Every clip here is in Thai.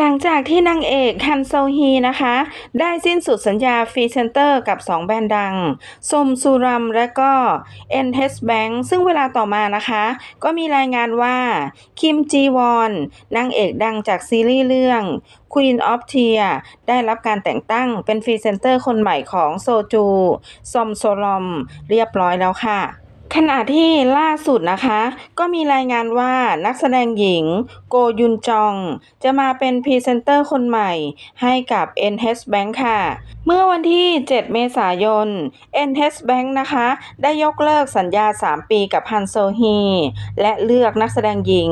หลังจากที่นางเอกฮันโซฮีนะคะ ได้สิ้นสุดสัญญาฟรีเซนเตอร์กับ 2 แบรนด์ดังซมซูรัมและก็ n h Bank ซึ่งเวลาต่อมานะคะ ก็มีรายงานว่า คิมจีวอนนางเอกดังจากซีรีส์เรื่อง Queen of Tear ได้รับการแต่งตั้งเป็นฟรีเซนเตอร์คนใหม่ของโซจูซอมโซลอมเรียบร้อยแล้วค่ะ ขณะที่ล่าสุดนะคะ ก็มีรายงานว่านักแสดงหญิงโกยุนจอง จะมาเป็นพรีเซนเตอร์คนใหม่ให้กับ NH Bank ค่ะ เมื่อวันที่ 7 เมษายน NH Bank นะคะ ได้ยกเลิกสัญญา 3 ปีกับฮันโซฮี และเลือกนักแสดงหญิง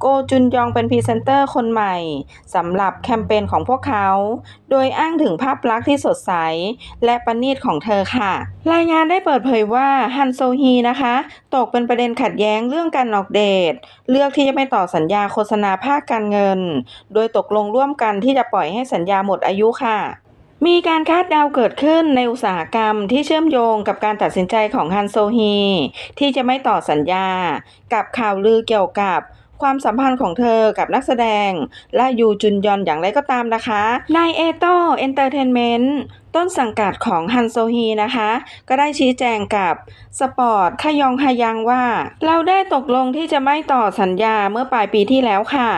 โกจุนยองเป็นพรีเซนเตอร์คนใหม่สำหรับแคมเปญของพวกเขา โดยอ้างถึงภาพลักษณ์ที่สดใส และประณีตของเธอค่ะ รายงานได้เปิดเผยว่าฮันโซฮีนะคะตกเป็นประเด็นขัดแย้งเรื่องการออกเดท เลือกที่จะไม่ต่อสัญญาโฆษณาภาคการเงิน โดยตกลงร่วมกันที่จะปล่อยให้สัญญาหมดอายุค่ะมีการคาดเดาเกิดขึ้นในอุตสาหกรรมที่เชื่อมโยงกับการตัดสินใจของฮันโซฮี ที่จะไม่ต่อสัญญา กับข่าวลือเกี่ยวกับ ความสัมพันธ์ของเธอกับนักแสดง และยูจุนยอนอย่างไรก็ตามนะคะนายเอโตเอนเตอร์เทนเมนต์ต้นสังกัดของฮันโซฮีนะคะ ก็ได้ชี้แจงกับสปอร์ตขยองฮายังว่า เราได้ตกลงที่จะไม่ต่อสัญญาเมื่อปลายปีที่แล้วค่ะ